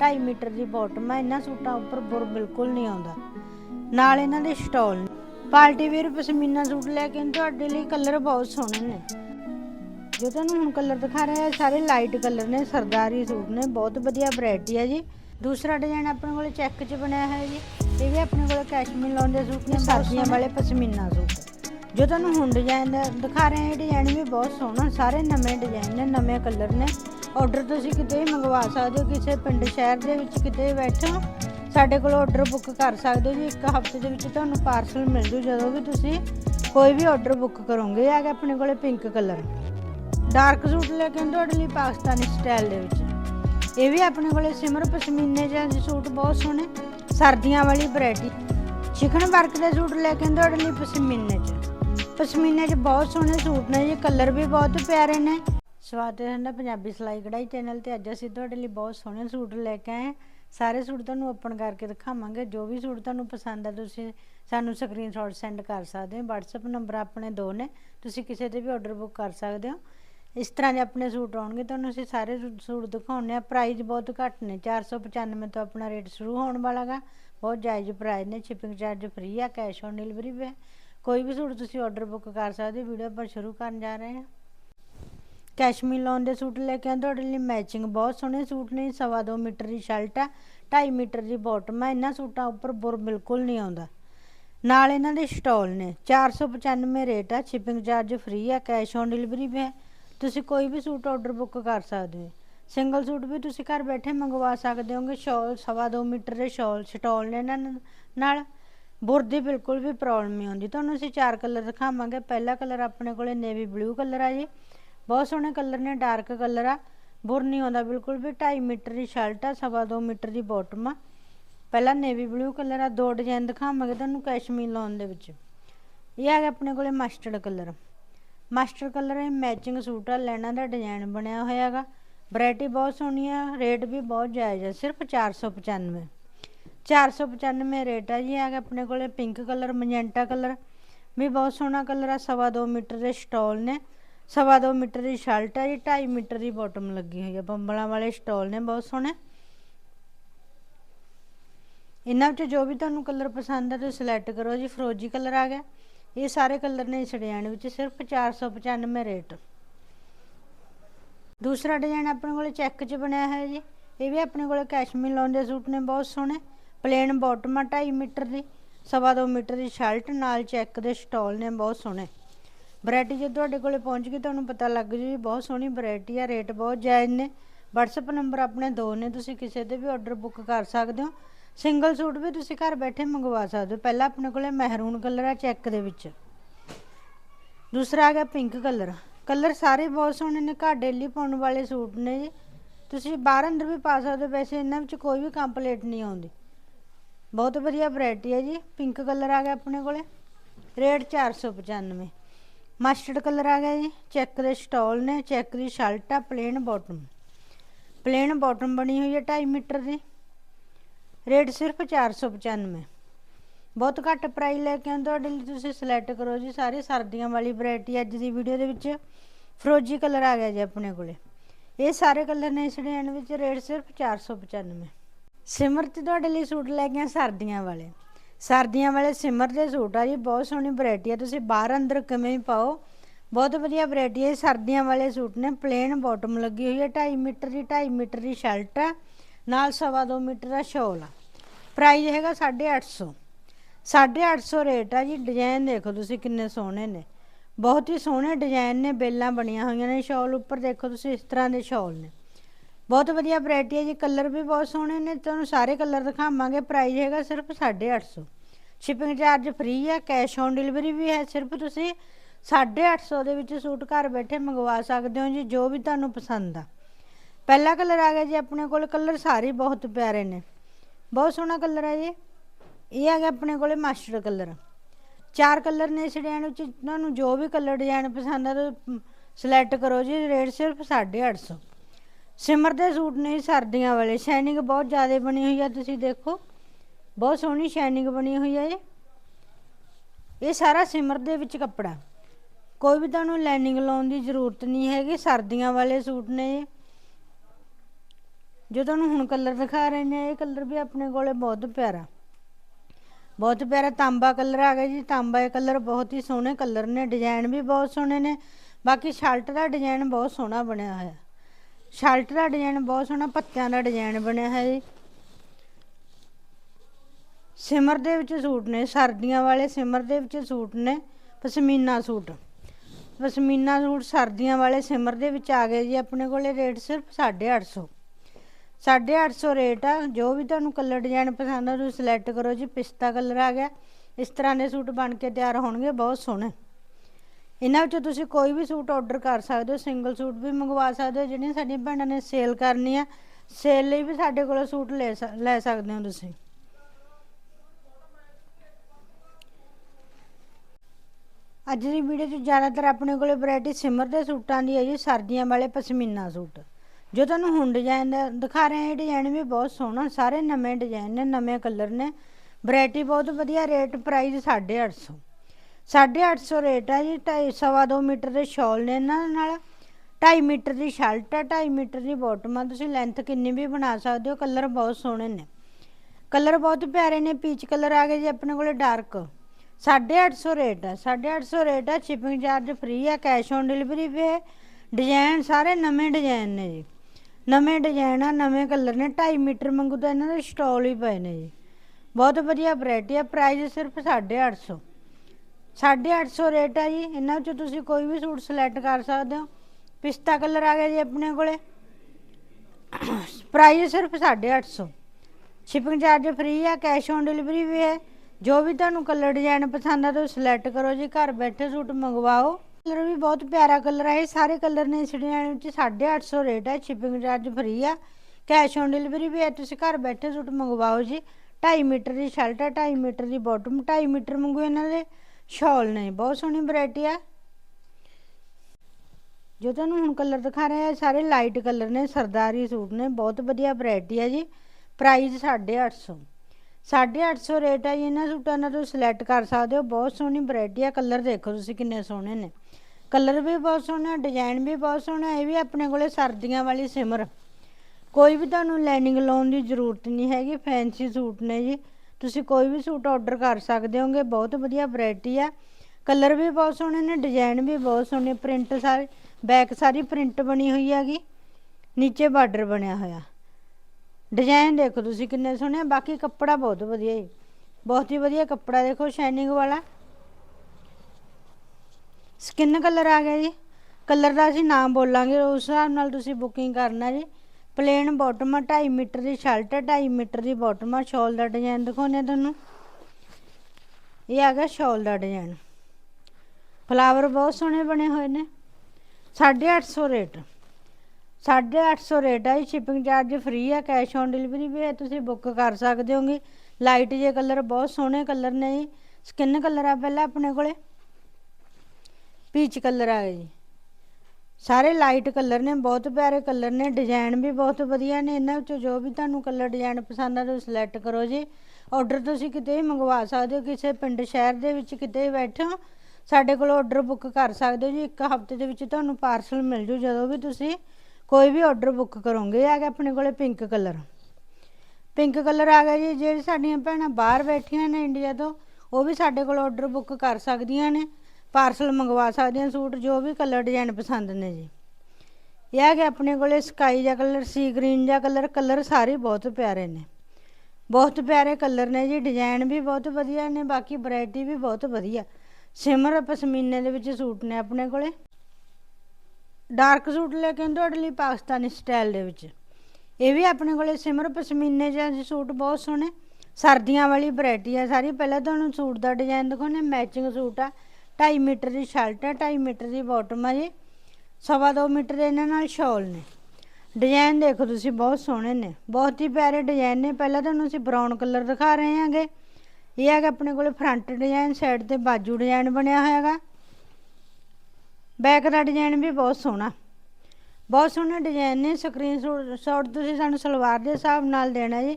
2.5 metre ਦੀ bottom ਹੈ ਇਹਨਾਂ ਸੂਟਾਂ ਉੱਪਰ ਬੁਰ ਬਿਲਕੁਲ ਨਹੀਂ ਆਉਂਦਾ। ਨਾਲ ਇਹਨਾਂ ਦੇ stole party wear pashmina suit ਲੈ ਕੇ ਤੁਹਾਡੇ ਲਈ ਕਲਰ ਬਹੁਤ ਸੋਹਣੇ ਨੇ। ਜੋ ਤੁਹਾਨੂੰ ਹੁਣ ਕਲਰ ਦਿਖਾ ਰਹੇ ਆ ਸਾਰੇ ਲਾਈਟ ਕਲਰ ਨੇ ਸਰਦਾਰੀ ਸੂਟ ਨੇ ਬਹੁਤ ਵਧੀਆ ਵੈਰਾਈਟੀ ਹੈ ਜੀ। ਦੂਸਰਾ ਡਿਜ਼ਾਈਨ ਆਪਣੇ ਕੋਲੇ ਚੈੱਕ 'ਚ ਬਣਿਆ ਹੈ ਜੀ। ਇਹ ਵੀ ਆਪਣੇ ਕੋਲੇ ਕੈਸ਼ਮੀਰ ਲਾਉਣ ਦੇ ਸੂਟ ਨੇ ਸਰਦੀਆਂ ਵਾਲੇ ਪਸ਼ਮੀਨਾ ਸੂਟ। ਜੋ ਤੁਹਾਨੂੰ ਹੁਣ ਡਿਜ਼ਾਈਨ ਦਿਖਾ ਰਹੇ ਹਾਂ ਇਹ ਡਿਜ਼ਾਈਨ ਵੀ ਬਹੁਤ ਸੋਹਣਾ ਸਾਰੇ ਨਵੇਂ ਡਿਜ਼ਾਈਨ ਨੇ ਨਵੇਂ ਕਲਰ ਨੇ। ਆਰਡਰ ਤੁਸੀਂ ਕਿਤੇ ਵੀ ਮੰਗਵਾ ਸਕਦੇ ਹੋ, ਕਿਸੇ ਪਿੰਡ, ਸ਼ਹਿਰ ਦੇ ਵਿੱਚ ਕਿਤੇ ਵੀ ਬੈਠੇ ਹੋ, ਸਾਡੇ ਕੋਲ ਆਰਡਰ ਬੁੱਕ ਕਰ ਸਕਦੇ ਹੋ ਜੀ। ਇੱਕ ਹਫ਼ਤੇ ਦੇ ਵਿੱਚ ਤੁਹਾਨੂੰ ਪਾਰਸਲ ਮਿਲ ਜੂ, ਜਦੋਂ ਵੀ ਤੁਸੀਂ ਕੋਈ ਵੀ ਆਰਡਰ ਬੁੱਕ ਕਰੋਗੇ। ਆ ਗਿਆ ਆਪਣੇ ਕੋਲੇ ਪਿੰਕ ਕਲਰ ਡਾਰਕ ਸੂਟ ਲੈ ਕੇ ਆਏ ਤੁਹਾਡੇ ਲਈ ਪਾਕਿਸਤਾਨੀ ਸਟਾਈਲ ਦੇ ਵਿੱਚ। ਇਹ ਵੀ ਆਪਣੇ ਕੋਲੇ ਸਿਮਰ ਪਸ਼ਮੀਨੇ ਜਿਹੇ ਸੂਟ ਬਹੁਤ ਸੋਹਣੇ, ਸਰਦੀਆਂ ਵਾਲੀ ਵੈਰਾਈਟੀ ਚਿਕਨ ਵਰਕ ਦੇ ਸੂਟ ਲੈ ਕੇ ਆਏ ਤੁਹਾਡੇ ਲਈ ਪਸ਼ਮੀਨੇ 'ਚ। ਪਸ਼ਮੀਨੇ 'ਚ ਬਹੁਤ ਸੋਹਣੇ ਸੂਟ ਨੇ ਜੀ ਕਲਰ ਵੀ ਬਹੁਤ ਪਿਆਰੇ ਨੇ। ਸਵਾਗਤ ਹੈ ਤੁਹਾਡਾ ਪੰਜਾਬੀ ਸਿਲਾਈ ਕਢਾਈ ਚੈਨਲ ਤੇ ਅੱਜ ਅਸੀਂ ਤੁਹਾਡੇ ਲਈ ਬਹੁਤ ਸੋਹਣੇ ਸੂਟ ਲੈ ਕੇ ਆਏ ਹਾਂ। ਸਾਰੇ ਸੂਟ ਤੁਹਾਨੂੰ ਓਪਨ ਕਰਕੇ ਦਿਖਾਵਾਂਗੇ। ਜੋ ਵੀ ਸੂਟ ਤੁਹਾਨੂੰ ਪਸੰਦ ਆ, ਤੁਸੀਂ ਸਾਨੂੰ ਸਕਰੀਨਸ਼ਾਟ ਸੈਂਡ ਕਰ ਸਕਦੇ ਹੋ। WhatsApp ਨੰਬਰ ਆਪਣੇ ਦੋ ਨੇ। ਤੁਸੀਂ ਕਿਸੇ ਤੇ ਵੀ ਆਰਡਰ ਬੁੱਕ ਕਰ ਸਕਦੇ ਹੋ। ਇਸ ਤਰ੍ਹਾਂ ਦੇ ਆਪਣੇ ਸੂਟ ਆਉਣਗੇ। ਤੁਹਾਨੂੰ ਅਸੀਂ ਸਾਰੇ ਸੂਟ ਦਿਖਾਉਂਦੇ ਆ ਪ੍ਰਾਈਸ ਬਹੁਤ ਘੱਟ ਨੇ। 495 ਤੋਂ ਆਪਣਾ ਰੇਟ ਸ਼ੁਰੂ ਹੋਣ ਵਾਲਾ ਗਾ। ਬਹੁਤ ਜਾਇਜ਼ ਪ੍ਰਾਈਸ ਨੇ। ਸ਼ਿਪਿੰਗ ਚਾਰਜ ਫ੍ਰੀ ਆ ਕੈਸ਼ ਔਨ ਡਿਲੀਵਰੀ ਵੀ ਹੈ ਕੋਈ ਵੀ ਸੂਟ ਤੁਸੀਂ ਆਰਡਰ ਬੁੱਕ ਕਰ ਸਕਦੇ ਹੋ। ਵੀਡੀਓ ਪਰ ਸ਼ੁਰੂ ਕਰਨ ਜਾ ਰਹੇ ਹਾਂ। ਕੈਸ਼ਮੀਰ ਲੋਨ ਦੇ ਸੂਟ ਲੈ ਕੇ ਆਏ ਤੁਹਾਡੇ ਲਈ ਮੈਚਿੰਗ ਬਹੁਤ ਸੋਹਣੇ ਸੂਟ ਨੇ, ਸਵਾ ਦੋ ਮੀਟਰ ਦੀ ਸ਼ਰਟ ਆ 2.5 ਮੀਟਰ ਦੀ ਬਾਟਮ ਆ, ਇਹਨਾਂ ਸੂਟਾਂ ਉੱਪਰ ਬੁਰ ਬਿਲਕੁਲ ਨਹੀਂ ਆਉਂਦਾ। ਨਾਲ ਇਹਨਾਂ ਦੇ ਸਟਾਲ ਨੇ 495 ਰੇਟ ਆ ਸ਼ਿਪਿੰਗ ਚਾਰਜ ਫ੍ਰੀ ਆ ਕੈਸ਼ ਔਨ ਡਿਲੀਵਰੀ ਵੀ ਹੈ। ਤੁਸੀਂ ਕੋਈ ਵੀ ਸੂਟ ਆਰਡਰ ਬੁੱਕ ਕਰ ਸਕਦੇ ਹੋ। ਸਿੰਗਲ ਸੂਟ ਵੀ ਤੁਸੀਂ ਘਰ ਬੈਠੇ ਮੰਗਵਾ ਸਕਦੇ ਹੋਗੇ ਸ਼ਾਲ ਸਵਾ ਦੋ ਮੀਟਰ ਦੇ ਸ਼ਾਲ ਸਟਾਲ ਨੇ ਇਹਨਾਂ ਨਾਲ ਬੁਰ ਦੀ ਬਿਲਕੁਲ ਵੀ ਪ੍ਰੋਬਲਮ ਨਹੀਂ ਆਉਂਦੀ। ਤੁਹਾਨੂੰ ਅਸੀਂ ਚਾਰ ਕਲਰ ਦਿਖਾਵਾਂਗੇ। ਪਹਿਲਾ ਕਲਰ ਆਪਣੇ ਕੋਲੇ ਨੇਵੀ ਬਲੂ ਕਲਰ ਆ ਜੀ। ਬਹੁਤ ਸੋਹਣੇ ਕਲਰ ਨੇ ਡਾਰਕ ਕਲਰ ਆ। ਬੁਰ ਨਹੀਂ ਆਉਂਦਾ ਬਿਲਕੁਲ ਵੀ 2.5 ਮੀਟਰ ਦੀ ਸ਼ਰਟ ਆ, ਸਵਾ ਦੋ ਮੀਟਰ ਦੀ ਬਾਟਮ ਆ। ਪਹਿਲਾ ਨੇਵੀ ਬਲੂ ਕਲਰ ਆ, ਦੋ ਡਿਜ਼ਾਈਨ ਦਿਖਾਵਾਂਗੇ ਤੁਹਾਨੂੰ ਕੈਸ਼ਮੀਰ ਲਾਉਣ ਦੇ ਵਿੱਚ। ਇਹ ਹੈਗਾ ਆਪਣੇ ਕੋਲੇ ਮਸਟਰਡ ਕਲਰ ਮਸਟਰਡ ਕਲਰ ਇਹ ਮੈਚਿੰਗ ਸੂਟ ਆ, ਲੈਣਾ ਦਾ ਡਿਜ਼ਾਈਨ ਬਣਿਆ ਹੋਇਆ ਹੈਗਾ। ਵੈਰਾਈਟੀ ਬਹੁਤ ਸੋਹਣੀ ਆ ਰੇਟ ਵੀ ਬਹੁਤ ਜਾਇਜ਼ ਆ, ਸਿਰਫ 495 495 ਰੇਟ ਆ ਜੀ ਆ ਆਪਣੇ ਕੋਲੇ ਪਿੰਕ ਕਲਰ ਮਜੈਂਟਾ ਕਲਰ ਵੀ ਬਹੁਤ ਸੋਹਣਾ ਕਲਰ ਆ, ਸਵਾ ਦੋ ਮੀਟਰ ਦੇ ਸਟਾਲ ਨੇ। ਸਵਾ ਦੋ ਮੀਟਰ ਦੀ ਸ਼ਰਟ ਆ ਜੀ 2.5 ਮੀਟਰ ਦੀ ਬਾਟਮ ਲੱਗੀ ਹੋਈ ਆ। ਬੰਬਲਾਂ ਵਾਲੇ ਸਟਾਲ ਨੇ, ਬਹੁਤ ਸੋਹਣੇ। ਇਹਨਾਂ ਵਿੱਚ ਜੋ ਵੀ ਤੁਹਾਨੂੰ ਕਲਰ ਪਸੰਦ ਹੈ ਤੁਸੀਂ ਸਿਲੈਕਟ ਕਰੋ ਜੀ, ਫਰੋਜੀ ਕਲਰ ਆ ਗਿਆ। ਇਹ ਸਾਰੇ ਕਲਰ ਨੇ ਇਸ ਡਿਜ਼ਾਈਨ ਵਿੱਚ, ਸਿਰਫ 495 ਰੇਟ। ਦੂਸਰਾ ਡਿਜ਼ਾਈਨ ਆਪਣੇ ਕੋਲ ਚੈੱਕ 'ਚ ਬਣਿਆ ਹੋਇਆ ਜੀ। ਇਹ ਵੀ ਆਪਣੇ ਕੋਲ ਕੈਸ਼ਮੀਰ ਲਾਉਣ ਦੇ ਸੂਟ ਨੇ, ਬਹੁਤ ਸੋਹਣੇ। ਪਲੇਨ ਬਾਟਮ ਆ 2.5 ਮੀਟਰ ਦੀ। ਸਵਾ ਦੋ ਮੀਟਰ ਦੀ ਸ਼ਰਟ, ਨਾਲ ਚੈੱਕ ਦੇ ਸਟਾਲ ਨੇ, ਬਹੁਤ ਸੋਹਣੇ। ਵੈਰਾਈਟੀ ਜੇ ਤੁਹਾਡੇ ਕੋਲੇ ਪਹੁੰਚ ਗਈ, ਤੁਹਾਨੂੰ ਪਤਾ ਲੱਗ ਜੂ ਜੀ, ਬਹੁਤ ਸੋਹਣੀ ਵੈਰਾਈਟੀ ਆ ਰੇਟ ਬਹੁਤ ਜਾਇਜ਼ ਨੇ। WhatsApp ਨੰਬਰ ਆਪਣੇ ਦੋ ਨੇ, ਤੁਸੀਂ ਕਿਸੇ ਦੇ ਵੀ ਆਰਡਰ ਬੁੱਕ ਕਰ ਸਕਦੇ ਹੋ। ਸਿੰਗਲ ਸੂਟ ਵੀ ਤੁਸੀਂ ਘਰ ਬੈਠੇ ਮੰਗਵਾ ਸਕਦੇ ਹੋ। ਪਹਿਲਾਂ ਆਪਣੇ ਕੋਲੇ ਮਹਿਰੂਨ ਕਲਰ ਆ ਚੈੱਕ ਦੇ ਵਿੱਚ। ਦੂਸਰਾ ਆ ਗਿਆ ਪਿੰਕ ਕਲਰ ਕਲਰ ਸਾਰੇ ਬਹੁਤ ਸੋਹਣੇ ਨੇ, ਘਰ ਡੇਲੀ ਪਾਉਣ ਵਾਲੇ ਸੂਟ ਨੇ ਜੀ। ਤੁਸੀਂ ਬਾਹਰ ਅੰਦਰ ਵੀ ਪਾ ਸਕਦੇ ਹੋ, ਵੈਸੇ ਇਹਨਾਂ ਵਿੱਚ ਕੋਈ ਵੀ ਕੰਪਲੀਟ ਨਹੀਂ ਆਉਂਦੀ। ਬਹੁਤ ਵਧੀਆ ਵੈਰਾਈਟੀ ਹੈ ਜੀ। ਪਿੰਕ ਕਲਰ ਆ ਗਿਆ ਆਪਣੇ ਕੋਲੇ। ਰੇਟ 495 ਮਸਟਰਡ ਕਲਰ ਆ ਗਿਆ ਜੀ। ਚੈੱਕ ਦੇ ਸਟਾਲ ਨੇ ਚੈੱਕ ਦੀ ਸ਼ਰਟ ਆ ਪਲੇਨ ਬਾਟਮ ਪਲੇਨ ਬਾਟਮ ਬਣੀ ਹੋਈ ਹੈ 2.5 ਮੀਟਰ ਦੀ। ਰੇਟ ਸਿਰਫ 495 ਬਹੁਤ ਘੱਟ ਪ੍ਰਾਈਸ ਲੈ ਕੇ ਆਉਂਦੇ ਤੁਹਾਡੇ ਲਈ ਤੁਸੀਂ ਸਿਲੈਕਟ ਕਰੋ ਜੀ ਸਾਰੇ ਸਰਦੀਆਂ ਵਾਲੀ ਵੈਰਾਈਟੀ ਅੱਜ ਦੀ ਵੀਡੀਓ ਦੇ ਵਿੱਚ। ਫਰੋਜੀ ਕਲਰ ਆ ਗਿਆ ਜੀ ਆਪਣੇ ਕੋਲੇ। ਇਹ ਸਾਰੇ ਕਲਰ ਨੇ ਇਸ ਡਿਜ਼ਾਈਨ ਵਿੱਚ ਰੇਟ ਸਿਰਫ 495 ਸਿਮਰ ਤੇ ਤੁਹਾਡੇ ਲਈ ਸੂਟ ਲੈ ਕੇ ਆ ਸਰਦੀਆਂ ਵਾਲੇ। ਸਰਦੀਆਂ ਵਾਲੇ ਸਿਮਰ ਦੇ ਸੂਟ ਆ ਜੀ, ਬਹੁਤ ਸੋਹਣੀ ਵੈਰਾਈਟੀ ਆ। ਤੁਸੀਂ ਬਾਹਰ ਅੰਦਰ ਕਿਵੇਂ ਵੀ ਪਾਓ, ਬਹੁਤ ਵਧੀਆ ਵੈਰਾਈਟੀ ਹੈ ਸਰਦੀਆਂ ਵਾਲੇ ਸੂਟ ਨੇ ਪਲੇਨ ਬਾਟਮ ਲੱਗੀ ਹੋਈ ਹੈ 2.5 ਮੀਟਰ ਦੀ 2.5 ਮੀਟਰ ਦੀ ਸ਼ਰਟ ਆ, ਨਾਲ ਸਵਾ ਦੋ ਮੀਟਰ ਦਾ ਸ਼ੋਲ ਆ। ਪ੍ਰਾਈਸ ਹੈਗਾ 850 850 ਰੇਟ ਆ ਜੀ ਡਿਜ਼ਾਈਨ ਦੇਖੋ ਤੁਸੀਂ ਕਿੰਨੇ ਸੋਹਣੇ ਨੇ। ਬਹੁਤ ਹੀ ਸੋਹਣੇ ਡਿਜ਼ਾਈਨ ਨੇ, ਬੇਲਾਂ ਬਣੀਆਂ ਹੋਈਆਂ ਨੇ ਸ਼ਾਲ ਉੱਪਰ ਦੇਖੋ ਤੁਸੀਂ ਇਸ ਤਰ੍ਹਾਂ ਦੇ ਸ਼ਾਲ ਨੇ। ਬਹੁਤ ਵਧੀਆ ਵੈਰਾਈਟੀ ਹੈ ਜੀ ਕਲਰ ਵੀ ਬਹੁਤ ਸੋਹਣੇ ਨੇ, ਤੁਹਾਨੂੰ ਸਾਰੇ ਕਲਰ ਦਿਖਾਵਾਂਗੇ ਪ੍ਰਾਈਸ ਹੈਗਾ ਸਿਰਫ 850 ਸ਼ਿਪਿੰਗ ਚਾਰਜ ਫ੍ਰੀ ਹੈ ਕੈਸ਼ ਔਨ ਡਿਲੀਵਰੀ ਵੀ ਹੈ, ਸਿਰਫ ਤੁਸੀਂ 850 ਦੇ ਵਿੱਚ ਸੂਟ ਘਰ ਬੈਠੇ ਮੰਗਵਾ ਸਕਦੇ ਹੋ ਜੀ, ਜੋ ਵੀ ਤੁਹਾਨੂੰ ਪਸੰਦ ਆ। ਪਹਿਲਾ ਕਲਰ ਆ ਗਿਆ ਜੀ, ਆਪਣੇ ਕੋਲ ਕਲਰ ਸਾਰੇ ਬਹੁਤ ਪਿਆਰੇ ਨੇ। ਬਹੁਤ ਸੋਹਣਾ ਕਲਰ ਹੈ ਜੀ। ਇਹ ਆ ਗਿਆ ਆਪਣੇ ਕੋਲੇ ਮਾਸਟਰ ਕਲਰ ਚਾਰ ਕਲਰ ਨੇ ਇਸ ਡਿਜ਼ਾਈਨ ਵਿੱਚ, ਤੁਹਾਨੂੰ ਜੋ ਵੀ ਕਲਰ ਡਿਜ਼ਾਈਨ ਪਸੰਦ ਆ, ਤੁਸੀਂ ਸਿਲੈਕਟ ਕਰੋ ਜੀ ਰੇਟ ਸਿਰਫ 850 ਸਿਮਰ ਦੇ ਸੂਟ ਨੇ ਸਰਦੀਆਂ ਵਾਲੇ। ਸ਼ਾਈਨਿੰਗ ਬਹੁਤ ਜ਼ਿਆਦਾ ਬਣੀ ਹੋਈ ਆ, ਤੁਸੀਂ ਦੇਖੋ। ਬਹੁਤ ਸੋਹਣੀ ਸ਼ਾਈਨਿੰਗ ਬਣੀ ਹੋਈ ਹੈ ਇਹ। ਇਹ ਸਾਰਾ ਸਿਮਰ ਦੇ ਵਿੱਚ ਕੱਪੜਾ। ਕੋਈ ਵੀ ਤੁਹਾਨੂੰ ਲਾਈਨਿੰਗ ਲਾਉਣ ਦੀ ਜ਼ਰੂਰਤ ਨਹੀਂ ਹੈਗੀ, ਸਰਦੀਆਂ ਵਾਲੇ ਸੂਟ ਨੇ ਇਹ। ਜੋ ਤੁਹਾਨੂੰ ਹੁਣ ਕਲਰ ਦਿਖਾ ਰਹੇ ਨੇ, ਇਹ ਕਲਰ ਵੀ ਆਪਣੇ ਕੋਲੇ ਬਹੁਤ ਪਿਆਰਾ। ਬਹੁਤ ਪਿਆਰਾ ਤਾਂਬਾ ਕਲਰ ਆ ਗਿਆ ਜੀ। ਤਾਂਬਾ ਇਹ ਕਲਰ ਬਹੁਤ ਹੀ ਸੋਹਣੇ ਕਲਰ ਨੇ, ਡਿਜ਼ਾਈਨ ਵੀ ਬਹੁਤ ਸੋਹਣੇ ਨੇ। ਬਾਕੀ ਸ਼ਰਟ ਦਾ ਡਿਜ਼ਾਈਨ ਬਹੁਤ ਸੋਹਣਾ ਬਣਿਆ ਹੋਇਆ। ਸ਼ਰਟ ਦਾ ਡਿਜ਼ਾਈਨ ਬਹੁਤ ਸੋਹਣਾ, ਪੱਤਿਆਂ ਦਾ ਡਿਜ਼ਾਈਨ ਬਣਿਆ ਹੈ ਜੀ। ਸਿਮਰ ਦੇ ਵਿੱਚ ਸੂਟ ਨੇ, ਸਰਦੀਆਂ ਵਾਲੇ ਸਿਮਰ ਦੇ ਵਿੱਚ ਸੂਟ ਨੇ, ਪਸ਼ਮੀਨਾ ਸੂਟ। ਪਸ਼ਮੀਨਾ ਸੂਟ ਸਰਦੀਆਂ ਵਾਲੇ ਸਿਮਰ ਦੇ ਵਿੱਚ ਆ ਗਏ ਜੀ, ਆਪਣੇ ਕੋਲੇ ਰੇਟ ਸਿਰਫ 850 850 ਰੇਟ ਆ, ਜੋ ਵੀ ਤੁਹਾਨੂੰ ਕਲਰ ਡਿਜ਼ਾਈਨ ਪਸੰਦ ਆ, ਤੁਸੀਂ ਸਿਲੈਕਟ ਕਰੋ ਜੀ, ਪਿਸਤਾ ਕਲਰ ਆ ਗਿਆ। ਇਸ ਤਰ੍ਹਾਂ ਦੇ ਸੂਟ ਬਣ ਕੇ ਤਿਆਰ ਹੋਣਗੇ, ਬਹੁਤ ਸੋਹਣੇ। ਇਹਨਾਂ ਵਿੱਚੋਂ ਤੁਸੀਂ ਕੋਈ ਵੀ ਸੂਟ ਆਰਡਰ ਕਰ ਸਕਦੇ ਹੋ ਸਿੰਗਲ ਸੂਟ ਵੀ ਮੰਗਵਾ ਸਕਦੇ ਹੋ, ਜਿਹੜੀਆਂ ਸਾਡੀਆਂ ਭੈਣਾਂ ਨੇ ਸੇਲ ਕਰਨੀ ਆ ਸੇਲ ਲਈ ਵੀ ਸਾਡੇ ਕੋਲੋਂ ਸੂਟ ਲੈ ਸ- ਲੈ ਸਕਦੇ ਹੋ ਤੁਸੀਂ। ਅੱਜ ਦੀ ਵੀਡੀਓ 'ਚ ਜ਼ਿਆਦਾਤਰ ਆਪਣੇ ਕੋਲੇ ਵੈਰਾਈਟੀ ਸਿਮਰ ਦੇ ਸੂਟਾਂ ਦੀ ਹੈ ਜੀ, ਸਰਦੀਆਂ ਵਾਲੇ ਪਸ਼ਮੀਨਾ ਸੂਟ। ਜੋ ਤੁਹਾਨੂੰ ਹੁਣ ਡਿਜ਼ਾਈਨ ਦਿਖਾ ਰਹੇ ਹਾਂ, ਇਹ ਡਿਜ਼ਾਈਨ ਵੀ ਬਹੁਤ ਸੋਹਣਾ, ਸਾਰੇ ਨਵੇਂ ਡਿਜ਼ਾਈਨ ਨੇ, ਨਵੇਂ ਕਲਰ ਨੇ। ਵੈਰਾਈਟੀ ਬਹੁਤ ਵਧੀਆ ਰੇਟ ਪ੍ਰਾਈਸ 850 850 ਰੇਟ ਹੈ ਜੀ 2.5 ਸਵਾ ਦੋ ਮੀਟਰ ਦੇ ਸ਼ਾਲ ਨੇ ਇਹਨਾਂ ਨਾਲ। 2.5 ਮੀਟਰ ਦੀ ਸ਼ਰਟ ਹੈ 2.5 ਮੀਟਰ ਦੀ ਬਾਟਮ ਆ, ਤੁਸੀਂ ਲੈਂਥ ਕਿੰਨੀ ਵੀ ਬਣਾ ਸਕਦੇ ਹੋ ਕਲਰ ਬਹੁਤ ਸੋਹਣੇ ਨੇ। ਕਲਰ ਬਹੁਤ ਪਿਆਰੇ ਨੇ ਪੀਚ ਕਲਰ ਆ ਗਏ ਜੀ ਆਪਣੇ ਕੋਲੇ ਡਾਰਕ 850 ਰੇਟ ਹੈ 850 ਰੇਟ ਹੈ ਸ਼ਿਪਿੰਗ ਚਾਰਜ ਫ੍ਰੀ ਹੈ ਕੈਸ਼ ਔਨ ਡਿਲੀਵਰੀ ਵੀ ਹੈ। ਡਿਜ਼ਾਈਨ ਸਾਰੇ ਨਵੇਂ ਡਿਜ਼ਾਈਨ ਨੇ ਜੀ। ਨਵੇਂ ਡਿਜ਼ਾਈਨ ਆ, ਨਵੇਂ ਕਲਰ ਨੇ 2.5 ਮੀਟਰ ਮੰਗੂ ਤਾਂ ਇਹਨਾਂ ਦੇ ਸਟਾਲ ਹੀ ਪਏ ਨੇ ਜੀ। ਬਹੁਤ ਵਧੀਆ ਵੈਰਾਈਟੀ ਆ ਪ੍ਰਾਈਸ ਸਿਰਫ 850 850 ਰੇਟ ਆ ਜੀ। ਇਹਨਾਂ ਵਿੱਚੋਂ ਤੁਸੀਂ ਕੋਈ ਵੀ ਸੂਟ ਸਿਲੈਕਟ ਕਰ ਸਕਦੇ ਹੋ। ਪਿਸਤਾ ਕਲਰ ਆ ਗਿਆ ਜੀ ਆਪਣੇ ਕੋਲੇ। ਪ੍ਰਾਈਸ ਸਿਰਫ 850 ਸ਼ਿਪਿੰਗ ਚਾਰਜ ਫ੍ਰੀ ਆ ਕੈਸ਼ ਔਨ ਡਿਲੀਵਰੀ ਵੀ ਹੈ। ਜੋ ਵੀ ਤੁਹਾਨੂੰ ਕਲਰ ਡਿਜ਼ਾਈਨ ਪਸੰਦ ਆ, ਤੁਸੀਂ ਸਿਲੈਕਟ ਕਰੋ ਜੀ। ਘਰ ਬੈਠੇ ਸੂਟ ਮੰਗਵਾਓ। ਕਲਰ ਵੀ ਬਹੁਤ ਪਿਆਰਾ ਕਲਰ ਹੈ ਇਹ ਸਾਰੇ ਕਲਰ ਨੇ ਇਸ ਡਿਜ਼ਾਈਨ ਵਿੱਚ। 850 ਰੇਟ ਹੈ ਸ਼ਿਪਿੰਗ ਚਾਰਜ ਫ੍ਰੀ ਆ। ਕੈਸ਼ ਔਨ ਡਿਲੀਵਰੀ ਵੀ ਹੈ। ਤੁਸੀਂ ਘਰ ਬੈਠੇ ਸੂਟ ਮੰਗਵਾਓ ਜੀ। 2.5 ਮੀਟਰ ਦੀ ਸ਼ਰਟ ਹੈ 2.5 ਮੀਟਰ ਦੀ ਬਾਟਮ 2.5 ਮੀਟਰ ਮੰਗੋ ਇਹਨਾਂ ਦੇ। ਸ਼ਾਲ ਨੇ, ਬਹੁਤ ਸੋਹਣੀ ਵੈਰਾਈਟੀ ਆ। ਜੋ ਤੁਹਾਨੂੰ ਹੁਣ ਕਲਰ ਦਿਖਾ ਰਹੇ ਆ ਸਾਰੇ ਲਾਈਟ ਕਲਰ ਨੇ, ਸਰਦਾਰੀ ਸੂਟ ਨੇ, ਬਹੁਤ ਵਧੀਆ ਵੈਰਾਈਟੀ ਹੈ ਜੀ। ਪ੍ਰਾਈਸ 850 850 ਰੇਟ ਆ ਜੀ, ਇਹਨਾਂ ਸੂਟਾਂ ਦਾ ਤੁਸੀਂ ਸਿਲੈਕਟ ਕਰ ਸਕਦੇ ਹੋ, ਬਹੁਤ ਸੋਹਣੀ ਵੈਰਾਈਟੀ ਆ ਕਲਰ ਦੇਖੋ ਤੁਸੀਂ ਕਿੰਨੇ ਸੋਹਣੇ ਨੇ। ਕਲਰ ਵੀ ਬਹੁਤ ਸੋਹਣਾ ਡਿਜ਼ਾਈਨ ਵੀ ਬਹੁਤ ਸੋਹਣਾ ਇਹ ਵੀ ਆਪਣੇ ਕੋਲੇ ਸਰਦੀਆਂ ਵਾਲੀ ਸਿਮਰ ਕੋਈ ਵੀ ਤੁਹਾਨੂੰ ਲਾਈਨਿੰਗ ਲਾਉਣ ਦੀ ਜ਼ਰੂਰਤ ਨਹੀਂ ਹੈਗੀ ਫੈਂਸੀ ਸੂਟ ਨੇ ਜੀ। ਤੁਸੀਂ ਕੋਈ ਵੀ ਸੂਟ ਆਰਡਰ ਕਰ ਸਕਦੇ ਹੋਗੇ, ਬਹੁਤ ਵਧੀਆ ਵੈਰਾਈਟੀ ਆ। ਕਲਰ ਵੀ ਬਹੁਤ ਸੋਹਣੇ ਨੇ ਡਿਜ਼ਾਈਨ ਵੀ ਬਹੁਤ ਸੋਹਣੇ ਪ੍ਰਿੰਟ ਸਾਰੇ ਬੈਕ ਸਾਰੀ ਪ੍ਰਿੰਟ ਬਣੀ ਹੋਈ ਹੈਗੀ, ਨੀਚੇ ਬਾਰਡਰ ਬਣਿਆ ਹੋਇਆ। ਡਿਜ਼ਾਈਨ ਦੇਖੋ ਤੁਸੀਂ ਕਿੰਨੇ ਸੋਹਣੇ ਬਾਕੀ ਕੱਪੜਾ ਬਹੁਤ ਵਧੀਆ ਜੀ। ਬਹੁਤ ਹੀ ਵਧੀਆ ਕੱਪੜਾ ਦੇਖੋ ਸ਼ਾਈਨਿੰਗ ਵਾਲਾ। ਸਕਿਨ ਕਲਰ ਆ ਗਿਆ ਜੀ। ਕਲਰ ਦਾ ਅਸੀਂ ਨਾਮ ਬੋਲਾਂਗੇ, ਉਸ ਹਿਸਾਬ ਨਾਲ ਤੁਸੀਂ ਬੁਕਿੰਗ ਕਰਨਾ ਜੀ। ਪਲੇਨ ਬਾਟਮ ਆ 2.5 ਮੀਟਰ ਦੀ ਸ਼ਰਟ ਆ 2.5 ਮੀਟਰ ਦੀ ਬਾਟਮ ਆ ਸ਼ਾਲ ਦਾ ਡਿਜ਼ਾਈਨ ਦਿਖਾਉਂਦੇ ਤੁਹਾਨੂੰ। ਇਹ ਆ ਗਿਆ ਸ਼ਾਲ ਦਾ ਡਿਜ਼ਾਈਨ ਫਲਾਵਰ ਬਹੁਤ ਸੋਹਣੇ ਬਣੇ ਹੋਏ ਨੇ। 850 ਰੇਟ। 850 ਰੇਟ ਹੈ ਸ਼ਿਪਿੰਗ ਚਾਰਜ ਫ੍ਰੀ ਹੈ ਕੈਸ਼ ਔਨ ਡਿਲੀਵਰੀ ਵੀ ਹੈ, ਤੁਸੀਂ ਬੁੱਕ ਕਰ ਸਕਦੇ ਹੋਗੇ। ਲਾਈਟ ਜੇ ਕਲਰ ਬਹੁਤ ਸੋਹਣੇ ਕਲਰ ਨੇ ਜੀ। ਸਕਿਨ ਕਲਰ ਆ ਪਹਿਲਾਂ ਆਪਣੇ ਕੋਲੇ। ਪੀਚ ਕਲਰ ਆ ਗਿਆ ਜੀ। ਸਾਰੇ ਲਾਈਟ ਕਲਰ ਨੇ, ਬਹੁਤ ਪਿਆਰੇ ਕਲਰ ਨੇ ਡਿਜ਼ਾਈਨ ਵੀ ਬਹੁਤ ਵਧੀਆ ਨੇ। ਇਹਨਾਂ ਵਿੱਚੋਂ ਜੋ ਵੀ ਤੁਹਾਨੂੰ ਕਲਰ ਡਿਜ਼ਾਈਨ ਪਸੰਦ ਆ, ਤੁਸੀਂ ਸਿਲੈਕਟ ਕਰੋ ਜੀ। ਆਰਡਰ ਤੁਸੀਂ ਕਿਤੇ ਵੀ ਮੰਗਵਾ ਸਕਦੇ ਹੋ, ਕਿਸੇ ਪਿੰਡ, ਸ਼ਹਿਰ ਦੇ ਵਿੱਚ ਕਿਤੇ ਵੀ ਬੈਠੇ ਹੋ, ਸਾਡੇ ਕੋਲ ਆਰਡਰ ਬੁੱਕ ਕਰ ਸਕਦੇ ਹੋ ਜੀ। ਇੱਕ ਹਫ਼ਤੇ ਦੇ ਵਿੱਚ ਤੁਹਾਨੂੰ ਪਾਰਸਲ ਮਿਲ ਜੂ, ਜਦੋਂ ਵੀ ਤੁਸੀਂ ਕੋਈ ਵੀ ਆਰਡਰ ਬੁੱਕ ਕਰੋਗੇ। ਆ ਗਿਆ ਆਪਣੇ ਕੋਲੇ ਪਿੰਕ ਕਲਰ ਪਿੰਕ ਕਲਰ ਆ ਗਿਆ ਜੀ, ਜਿਹੜੇ ਸਾਡੀਆਂ ਭੈਣਾਂ ਬਾਹਰ ਬੈਠੀਆਂ ਨੇ ਇੰਡੀਆ ਤੋਂ, ਉਹ ਵੀ ਸਾਡੇ ਕੋਲ ਆਰਡਰ ਬੁੱਕ ਕਰ ਸਕਦੀਆਂ ਨੇ। ਪਾਰਸਲ ਮੰਗਵਾ ਸਕਦੇ ਹਾਂ ਸੂਟ, ਜੋ ਵੀ ਕਲਰ ਡਿਜ਼ਾਈਨ ਪਸੰਦ ਨੇ ਜੀ। ਇਹ ਆ ਗਿਆ ਆਪਣੇ ਕੋਲੇ ਸਕਾਈ ਜਾਂ ਕਲਰ ਸੀ ਗ੍ਰੀਨ ਜਾਂ ਕਲਰ ਕਲਰ ਸਾਰੇ ਬਹੁਤ ਪਿਆਰੇ ਨੇ। ਬਹੁਤ ਪਿਆਰੇ ਕਲਰ ਨੇ ਜੀ ਡਿਜ਼ਾਈਨ ਵੀ ਬਹੁਤ ਵਧੀਆ ਨੇ, ਬਾਕੀ ਵੈਰਾਈਟੀ ਵੀ ਬਹੁਤ ਵਧੀਆ। ਸਿਮਰ ਪਸ਼ਮੀਨੇ ਦੇ ਵਿੱਚ ਸੂਟ ਨੇ ਆਪਣੇ ਕੋਲੇ। ਡਾਰਕ ਸੂਟ ਲੈ ਕੇ ਤੁਹਾਡੇ ਲਈ ਪਾਕਿਸਤਾਨੀ ਸਟਾਈਲ ਦੇ ਵਿੱਚ। ਇਹ ਵੀ ਆਪਣੇ ਕੋਲੇ ਸਿਮਰ ਪਸ਼ਮੀਨੇ ਜਿਹੇ ਸੂਟ ਬਹੁਤ ਸੋਹਣੇ। ਸਰਦੀਆਂ ਵਾਲੀ ਵੈਰਾਈਟੀ ਆ ਸਾਰੀ। ਪਹਿਲਾਂ ਤੁਹਾਨੂੰ ਸੂਟ ਦਾ ਡਿਜ਼ਾਈਨ ਦਿਖਾਉਣੇ ਮੈਚਿੰਗ ਸੂਟ ਆ। 2.5 ਮੀਟਰ ਦੀ ਸ਼ਰਟ ਹੈ 2.5 ਮੀਟਰ ਦੀ ਬਾਟਮ ਆ ਜੀ। ਸਵਾ ਦੋ ਮੀਟਰ ਇਹਨਾਂ ਨਾਲ ਸ਼ਾਲ ਨੇ। ਡਿਜ਼ਾਈਨ ਦੇਖੋ ਤੁਸੀਂ, ਬਹੁਤ ਸੋਹਣੇ ਨੇ। ਬਹੁਤ ਹੀ ਪਿਆਰੇ ਡਿਜ਼ਾਈਨ ਨੇ। ਪਹਿਲਾਂ ਤੁਹਾਨੂੰ ਅਸੀਂ ਬਰਾਊਨ ਕਲਰ ਦਿਖਾ ਰਹੇ ਹਾਂਗੇ। ਇਹ ਹੈਗਾ ਆਪਣੇ ਕੋਲੇ ਫਰੰਟ ਡਿਜ਼ਾਈਨ ਸਾਈਡ ਤੇ ਬਾਜੂ ਡਿਜ਼ਾਈਨ ਬਣਿਆ ਹੋਇਆ ਹੈਗਾ ਬੈਕ ਦਾ ਡਿਜ਼ਾਈਨ ਵੀ ਬਹੁਤ ਸੋਹਣਾ। ਬਹੁਤ ਸੋਹਣੇ ਡਿਜ਼ਾਈਨ ਨੇ। ਸਕਰੀਨ ਸ਼ਾਟ ਤੁਸੀਂ ਸਾਨੂੰ ਸਲਵਾਰ ਦੇ ਹਿਸਾਬ ਨਾਲ ਦੇਣਾ ਜੀ।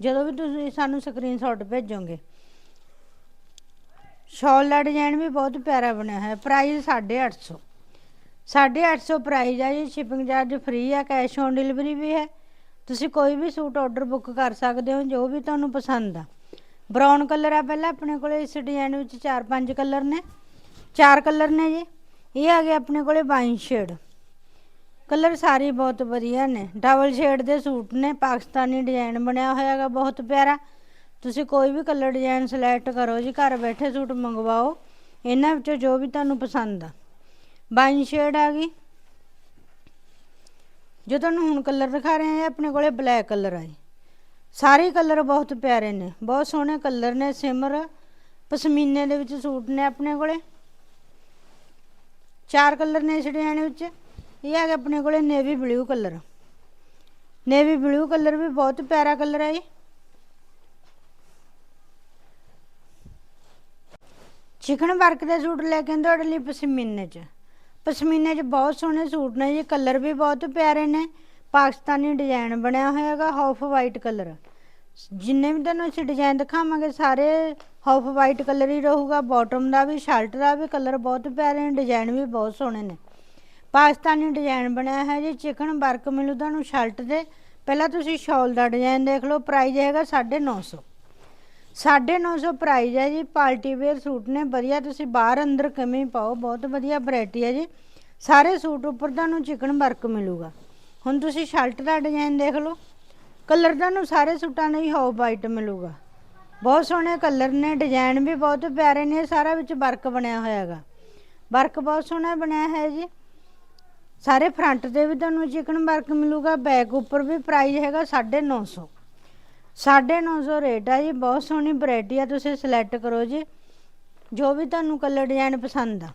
ਜਦੋਂ ਵੀ ਤੁਸੀਂ ਸਾਨੂੰ ਸਕਰੀਨ ਸ਼ਾਟ ਭੇਜੋਗੇ। ਸ਼ਾਲ ਦਾ ਡਿਜ਼ਾਈਨ ਵੀ ਬਹੁਤ ਪਿਆਰਾ ਬਣਿਆ ਹੈ ਪ੍ਰਾਈਸ 850 850 ਪ੍ਰਾਈਸ ਹੈ ਜੀ। ਸ਼ਿਪਿੰਗ ਚਾਰਜ ਫ੍ਰੀ ਹੈ ਕੈਸ਼ ਔਨ ਡਿਲੀਵਰੀ ਵੀ ਹੈ। ਤੁਸੀਂ ਕੋਈ ਵੀ ਸੂਟ ਆਰਡਰ ਬੁੱਕ ਕਰ ਸਕਦੇ ਹੋ, ਜੋ ਵੀ ਤੁਹਾਨੂੰ ਪਸੰਦ ਆ। ਬਰਾਊਨ ਕਲਰ ਆ ਪਹਿਲਾਂ ਆਪਣੇ ਕੋਲੇ, ਇਸ ਡਿਜ਼ਾਈਨ ਵਿੱਚ ਚਾਰ ਪੰਜ ਕਲਰ ਨੇ। ਚਾਰ ਕਲਰ ਨੇ ਜੀ। ਇਹ ਆ ਗਏ ਆਪਣੇ ਕੋਲੇ ਵਾਈਨ ਸ਼ੇਡ ਕਲਰ ਸਾਰੇ ਬਹੁਤ ਵਧੀਆ ਨੇ। ਡਬਲ ਸ਼ੇਡ ਦੇ ਸੂਟ ਨੇ। ਪਾਕਿਸਤਾਨੀ ਡਿਜ਼ਾਈਨ ਬਣਿਆ ਹੋਇਆ ਹੈਗਾ, ਬਹੁਤ ਪਿਆਰਾ। ਤੁਸੀਂ ਕੋਈ ਵੀ ਕਲਰ ਡਿਜ਼ਾਈਨ ਸਿਲੈਕਟ ਕਰੋ ਜੀ, ਘਰ ਬੈਠੇ ਸੂਟ ਮੰਗਵਾਓ, ਇਹਨਾਂ ਵਿੱਚੋਂ ਜੋ ਵੀ ਤੁਹਾਨੂੰ ਪਸੰਦ ਆ। ਬਾਈਨ ਸ਼ੇਡ ਆ ਗਈ। ਜੋ ਤੁਹਾਨੂੰ ਹੁਣ ਕਲਰ ਦਿਖਾ ਰਹੇ ਆ ਆਪਣੇ ਕੋਲੇ ਬਲੈਕ ਕਲਰ ਆ ਜੀ। ਸਾਰੇ ਕਲਰ ਬਹੁਤ ਪਿਆਰੇ ਨੇ, ਬਹੁਤ ਸੋਹਣੇ ਕਲਰ ਨੇ, ਸਿਮਰ, ਪਸ਼ਮੀਨੇ ਦੇ ਵਿੱਚ ਸੂਟ ਨੇ ਆਪਣੇ ਕੋਲੇ। ਚਾਰ ਕਲਰ ਨੇ ਇਸ ਡਿਜ਼ਾਈਨ ਵਿੱਚ, ਇਹ ਹੈਗਾ ਆਪਣੇ ਕੋਲੇ navy blue colour navy blue colour ਵੀ ਬਹੁਤ ਪਿਆਰਾ ਕਲਰ ਹੈ ਜੀ। ਚਿਕਨ ਵਰਕ ਦੇ ਸੂਟ ਲੈ ਕੇ ਆਏ ਤੁਹਾਡੇ ਲਈ ਪਸ਼ਮੀਨੇ 'ਚ? ਪਸ਼ਮੀਨੇ 'ਚ ਬਹੁਤ ਸੋਹਣੇ ਸੂਟ ਨੇ ਜੀ, ਕਲਰ ਵੀ ਬਹੁਤ ਪਿਆਰੇ ਨੇ। ਪਾਕਿਸਤਾਨੀ ਡਿਜ਼ਾਈਨ ਬਣਿਆ ਹੋਇਆ ਹੈਗਾ, ਹਾਫ ਵਾਈਟ ਕਲਰ। ਜਿੰਨੇ ਵੀ ਤੁਹਾਨੂੰ ਅਸੀਂ ਡਿਜ਼ਾਈਨ ਦਿਖਾਵਾਂਗੇ, ਸਾਰੇ ਹਾਫ ਵਾਈਟ ਕਲਰ ਹੀ ਰਹੂਗਾ ਬਾਟਮ ਦਾ ਵੀ ਸ਼ਰਟ ਦਾ ਵੀ, ਕਲਰ ਬਹੁਤ ਪਿਆਰੇ ਨੇ, ਡਿਜ਼ਾਈਨ ਵੀ ਬਹੁਤ ਸੋਹਣੇ ਨੇ। ਪਾਕਿਸਤਾਨੀ ਡਿਜ਼ਾਈਨ ਬਣਿਆ ਹੈ ਜੀ ਚਿਕਨ ਵਰਕ ਮਿਲੂ ਤੁਹਾਨੂੰ ਸ਼ਰਟ ਦੇ। ਪਹਿਲਾਂ ਤੁਸੀਂ ਸ਼ਾਲ ਦਾ ਡਿਜ਼ਾਈਨ ਦੇਖ ਲਓ ਪ੍ਰਾਈਸ ਹੈਗਾ 950 950 ਪ੍ਰਾਈਜ਼ ਹੈ ਜੀ, ਪਾਰਟੀ ਵੇਅਰ ਸੂਟ ਨੇ, ਵਧੀਆ, ਤੁਸੀਂ ਬਾਹਰ ਅੰਦਰ ਕਿਵੇਂ ਪਾਓ, ਬਹੁਤ ਵਧੀਆ ਵੈਰਾਈਟੀ ਹੈ ਜੀ। ਸਾਰੇ ਸੂਟ ਉੱਪਰ ਤੁਹਾਨੂੰ ਚਿਕਨ ਵਰਕ ਮਿਲੂਗਾ। ਹੁਣ ਤੁਸੀਂ ਸ਼ਰਟ ਦਾ ਡਿਜ਼ਾਈਨ ਦੇਖ ਲਓ। ਕਲਰ ਤੁਹਾਨੂੰ ਸਾਰੇ ਸੂਟਾਂ ਦਾ ਹੀ ਹਾਫ ਵਾਈਟ ਮਿਲੂਗਾ। ਬਹੁਤ ਸੋਹਣੇ ਕਲਰ ਨੇ ਡਿਜ਼ਾਈਨ ਵੀ ਬਹੁਤ ਪਿਆਰੇ ਨੇ, ਸਾਰਾ ਵਿੱਚ ਵਰਕ ਬਣਿਆ ਹੋਇਆ ਹੈਗਾ। ਵਰਕ ਬਹੁਤ ਸੋਹਣਾ ਬਣਿਆ ਹੈ ਜੀ। ਸਾਰੇ ਫਰੰਟ ਤੇ ਵੀ ਤੁਹਾਨੂੰ ਚਿਕਨ ਵਰਕ ਮਿਲੂਗਾ ਬੈਕ ਉੱਪਰ ਵੀ ਪ੍ਰਾਈਸ ਹੈਗਾ 950 950 ਰੇਟ ਆ ਜੀ, ਬਹੁਤ ਸੋਹਣੀ ਵੈਰਾਈਟੀ ਆ, ਤੁਸੀਂ ਸਿਲੈਕਟ ਕਰੋ ਜੀ। ਜੋ ਵੀ ਤੁਹਾਨੂੰ ਕਲਰ ਡਿਜ਼ਾਈਨ ਪਸੰਦ ਆ।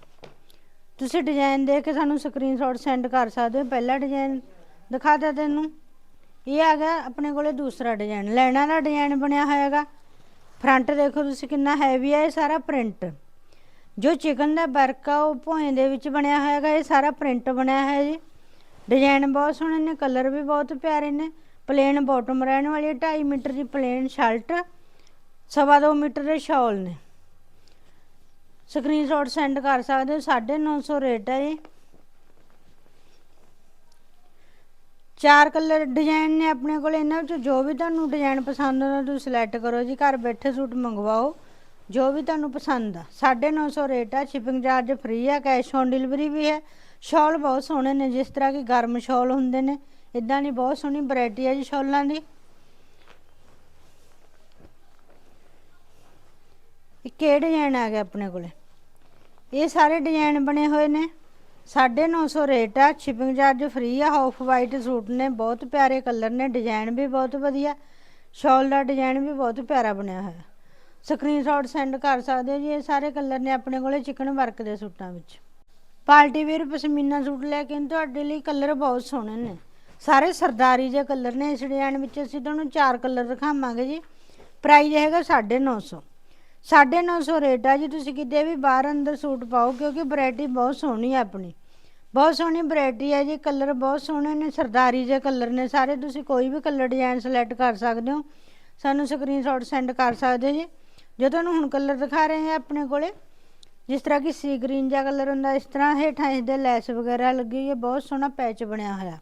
ਤੁਸੀਂ ਡਿਜ਼ਾਈਨ ਦੇ ਕੇ ਸਾਨੂੰ ਸਕਰੀਨਸ਼ਾਟ ਸੈਂਡ ਕਰ ਸਕਦੇ ਹੋ। ਪਹਿਲਾ ਡਿਜ਼ਾਈਨ ਦਿਖਾਤਾ ਤੈਨੂੰ। ਇਹ ਆ ਗਿਆ ਆਪਣੇ ਕੋਲੇ ਦੂਸਰਾ ਡਿਜ਼ਾਈਨ ਲੈਣਾ ਦਾ ਡਿਜ਼ਾਈਨ ਬਣਿਆ ਹੋਇਆ ਹੈਗਾ। ਫਰੰਟ ਦੇਖੋ ਤੁਸੀਂ ਕਿੰਨਾ ਹੈਵੀ ਆ, ਇਹ ਸਾਰਾ ਪ੍ਰਿੰਟ ਜੋ ਚਿਕਨ ਦਾ ਵਰਕ ਆ, ਉਹ ਭੋਏ ਦੇ ਵਿੱਚ ਬਣਿਆ ਹੋਇਆ ਹੈਗਾ। ਇਹ ਸਾਰਾ ਪ੍ਰਿੰਟ ਬਣਿਆ ਹੋਇਆ ਜੀ। ਡਿਜ਼ਾਈਨ ਬਹੁਤ ਸੋਹਣੇ ਨੇ ਕਲਰ ਵੀ ਬਹੁਤ ਪਿਆਰੇ ਨੇ। ਪਲੇਨ ਬਾਟਮ ਰਹਿਣ ਵਾਲੀ 2.5 ਮੀਟਰ ਦੀ ਪਲੇਨ ਸ਼ਰਟ, ਸਵਾ ਦੋ ਮੀਟਰ ਦੇ ਸ਼ਾਲ ਨੇ। ਸਕਰੀਨਸ਼ਾਟ ਸੈਂਡ ਕਰ ਸਕਦੇ ਹੋ 950 ਰੇਟ ਹੈ ਜੀ ਚਾਰ ਕਲਰ ਡਿਜ਼ਾਈਨ ਨੇ ਆਪਣੇ ਕੋਲ, ਇਹਨਾਂ ਵਿੱਚੋਂ ਜੋ ਵੀ ਤੁਹਾਨੂੰ ਡਿਜ਼ਾਈਨ ਪਸੰਦ ਆਉਂਦਾ, ਤੁਸੀਂ ਸਿਲੈਕਟ ਕਰੋ ਜੀ। ਘਰ ਬੈਠੇ ਸੂਟ ਮੰਗਵਾਓ, ਜੋ ਵੀ ਤੁਹਾਨੂੰ ਪਸੰਦ ਆ। 950 ਰੇਟ ਆ ਸ਼ਿਪਿੰਗ ਚਾਰਜ ਫ੍ਰੀ ਆ ਕੈਸ਼ ਔਨ ਡਿਲੀਵਰੀ ਵੀ ਹੈ। ਸ਼ਾਲ ਬਹੁਤ ਸੋਹਣੇ ਨੇ, ਜਿਸ ਤਰ੍ਹਾਂ ਕਿ ਗਰਮ ਸ਼ਾਲ ਹੁੰਦੇ ਨੇ। ਇਦਾਂ ਦੀ ਬਹੁਤ ਸੋਹਣੀ ਵੈਰਾਈਟੀ ਹੈ ਜੀ ਸ਼ਾਲਾਂ ਦੀ। ਇਹ ਕਿਹੜੇ ਡਿਜ਼ਾਈਨ ਆ ਗਏ ਆਪਣੇ ਕੋਲੇ? ਇਹ ਸਾਰੇ ਡਿਜ਼ਾਈਨ ਬਣੇ ਹੋਏ ਨੇ। 950 ਰੇਟ ਆ ਸ਼ਿਪਿੰਗ ਚਾਰਜ ਫ੍ਰੀ ਆ ਹਾਫ ਵਾਈਟ ਸੂਟ ਨੇ, ਬਹੁਤ ਪਿਆਰੇ ਕਲਰ ਨੇ ਡਿਜ਼ਾਈਨ ਵੀ ਬਹੁਤ ਵਧੀਆ। ਸ਼ਾਲ ਦਾ ਡਿਜ਼ਾਈਨ ਵੀ ਬਹੁਤ ਪਿਆਰਾ ਬਣਿਆ ਹੋਇਆ। ਸਕਰੀਨਸ਼ਾਟ ਸੈਂਡ ਕਰ ਸਕਦੇ ਹੋ ਜੀ, ਇਹ ਸਾਰੇ ਕਲਰ ਨੇ ਆਪਣੇ ਕੋਲੇ ਚਿਕਨ ਵਰਕ ਦੇ ਸੂਟਾਂ ਵਿੱਚ। ਪਾਰਟੀ ਵੇਅਰ ਪਸ਼ਮੀਨਾ ਸੂਟ ਲੈ ਕੇ ਤੁਹਾਡੇ ਲਈ ਕਲਰ ਬਹੁਤ ਸੋਹਣੇ ਨੇ। ਸਾਰੇ ਸਰਦਾਰੀ ਦੇ ਕਲਰ ਨੇ, ਇਸ ਡਿਜ਼ਾਈਨ ਵਿੱਚ ਅਸੀਂ ਤੁਹਾਨੂੰ ਚਾਰ ਕਲਰ ਦਿਖਾਵਾਂਗੇ ਜੀ। ਪ੍ਰਾਈਸ ਹੈਗਾ 950 950 ਰੇਟ ਆ ਜੀ, ਤੁਸੀਂ ਕਿਤੇ ਵੀ ਬਾਹਰ ਅੰਦਰ ਸੂਟ ਪਾਓ, ਕਿਉਂਕਿ ਵੈਰਾਈਟੀ ਬਹੁਤ ਸੋਹਣੀ ਹੈ ਆਪਣੀ। ਬਹੁਤ ਸੋਹਣੀ ਵੈਰਾਈਟੀ ਹੈ ਜੀ, ਕਲਰ ਬਹੁਤ ਸੋਹਣੇ ਨੇ, ਸਰਦਾਰੀ ਦੇ ਕਲਰ ਨੇ ਸਾਰੇ, ਤੁਸੀਂ ਕੋਈ ਵੀ ਕਲਰ ਡਿਜ਼ਾਈਨ ਸਿਲੈਕਟ ਕਰ ਸਕਦੇ ਹੋ। ਸਾਨੂੰ ਸਕਰੀਨਸ਼ਾਟ ਸੈਂਡ ਕਰ ਸਕਦੇ ਜੀ। ਜੋ ਤੁਹਾਨੂੰ ਹੁਣ ਕਲਰ ਦਿਖਾ ਰਹੇ ਹਾਂ ਆਪਣੇ ਕੋਲੇ, ਜਿਸ ਤਰ੍ਹਾਂ ਕਿ ਸੀ ਗ੍ਰੀਨ ਜਿਹਾ ਕਲਰ ਹੁੰਦਾ, ਇਸ ਤਰ੍ਹਾਂ ਹੇਠਾਂ ਇਸ ਦੇ ਲੈਸ ਵਗੈਰਾ ਲੱਗੀ ਹੋਈ ਹੈ, ਬਹੁਤ ਸੋਹਣਾ ਪੈਚ ਬਣਿਆ ਹੋਇਆ।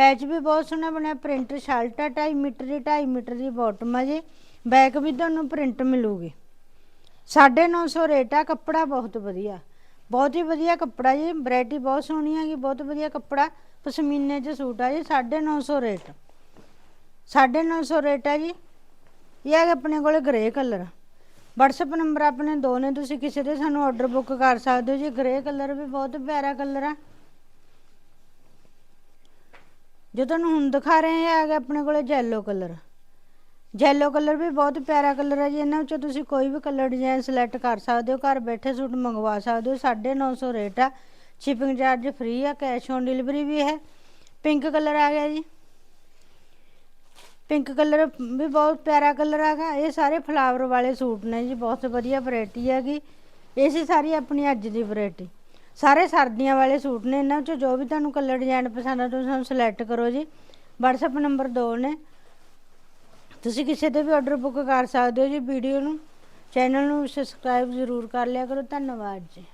ਪੈਚ ਵੀ ਬਹੁਤ ਸੋਹਣਾ ਬਣਿਆ, ਪ੍ਰਿੰਟ ਸ਼ਰਟ ਆ 2.5 ਮੀਟਰ ਦੀ 2.5 ਮੀਟਰ ਦੀ ਬਾਟਮ ਆ ਜੀ। ਬੈਕ ਵੀ ਤੁਹਾਨੂੰ ਪ੍ਰਿੰਟ ਮਿਲੂਗੀ। 950 ਰੇਟ ਆ, ਕੱਪੜਾ ਬਹੁਤ ਵਧੀਆ। ਬਹੁਤ ਹੀ ਵਧੀਆ ਕੱਪੜਾ ਜੀ ਵੈਰਾਈਟੀ ਬਹੁਤ ਸੋਹਣੀ ਹੈਗੀ, ਬਹੁਤ ਵਧੀਆ ਕੱਪੜਾ। ਪਸ਼ਮੀਨੇ 'ਚ ਸੂਟ ਆ ਜੀ 950 ਰੇਟ 950 ਰੇਟ ਆ ਜੀ। ਇਹ ਹੈ ਆਪਣੇ ਕੋਲੇ ਗ੍ਰੇ ਕਲਰ WhatsApp ਨੰਬਰ ਆਪਣੇ ਦੋ ਨੇ, ਤੁਸੀਂ ਕਿਸੇ ਦੇ ਸਾਨੂੰ ਆਰਡਰ ਬੁੱਕ ਕਰ ਸਕਦੇ ਹੋ ਜੀ। ਗ੍ਰੇ ਕਲਰ ਵੀ ਬਹੁਤ ਪਿਆਰਾ ਕਲਰ ਆ। ਜੋ ਤੁਹਾਨੂੰ ਹੁਣ ਦਿਖਾ ਰਹੇ ਹਾਂ ਹੈਗਾ ਆਪਣੇ ਕੋਲੇ ਜੈਲੋ ਕਲਰ ਜੈਲੋ ਕਲਰ ਵੀ ਬਹੁਤ ਪਿਆਰਾ ਕਲਰ ਹੈ ਜੀ, ਇਹਨਾਂ ਵਿੱਚੋਂ ਤੁਸੀਂ ਕੋਈ ਵੀ ਕਲਰ ਡਿਜ਼ਾਈਨ ਸਿਲੈਕਟ ਕਰ ਸਕਦੇ ਹੋ, ਘਰ ਬੈਠੇ ਸੂਟ ਮੰਗਵਾ ਸਕਦੇ ਹੋ 950 ਰੇਟ ਆ। ਸ਼ਿਪਿੰਗ ਚਾਰਜ ਫ੍ਰੀ ਆ ਕੈਸ਼ ਔਨ ਡਿਲੀਵਰੀ ਵੀ ਹੈ। ਪਿੰਕ ਕਲਰ ਆ ਗਿਆ ਜੀ। ਪਿੰਕ ਕਲਰ ਵੀ ਬਹੁਤ ਪਿਆਰਾ ਕਲਰ ਹੈਗਾ ਇਹ ਸਾਰੇ ਫਲਾਵਰ ਵਾਲੇ ਸੂਟ ਨੇ ਜੀ, ਬਹੁਤ ਵਧੀਆ ਵੈਰਾਈਟੀ ਹੈਗੀ। ਇਹ ਸੀ ਸਾਰੀ ਆਪਣੀ ਅੱਜ ਦੀ ਵੈਰਾਈਟੀ ਸਾਰੇ ਸਰਦੀਆਂ ਵਾਲੇ ਸੂਟ ਨੇ ਇਹਨਾਂ ਵਿੱਚੋਂ ਜੋ ਵੀ ਤੁਹਾਨੂੰ ਕਲਰ ਡਿਜ਼ਾਈਨ ਪਸੰਦ ਆ, ਤੁਸੀਂ ਸਾਨੂੰ ਸਿਲੈਕਟ ਕਰੋ ਜੀ। WhatsApp ਨੰਬਰ ਦੋ ਨੇ। ਤੁਸੀਂ ਕਿਸੇ ਤੇ ਵੀ ਆਰਡਰ ਬੁੱਕ ਕਰ ਸਕਦੇ ਹੋ ਜੀ ਵੀਡੀਓ ਨੂੰ। ਚੈਨਲ ਨੂੰ ਸਬਸਕ੍ਰਾਈਬ ਜ਼ਰੂਰ ਕਰ ਲਿਆ ਕਰੋ। ਧੰਨਵਾਦ ਜੀ।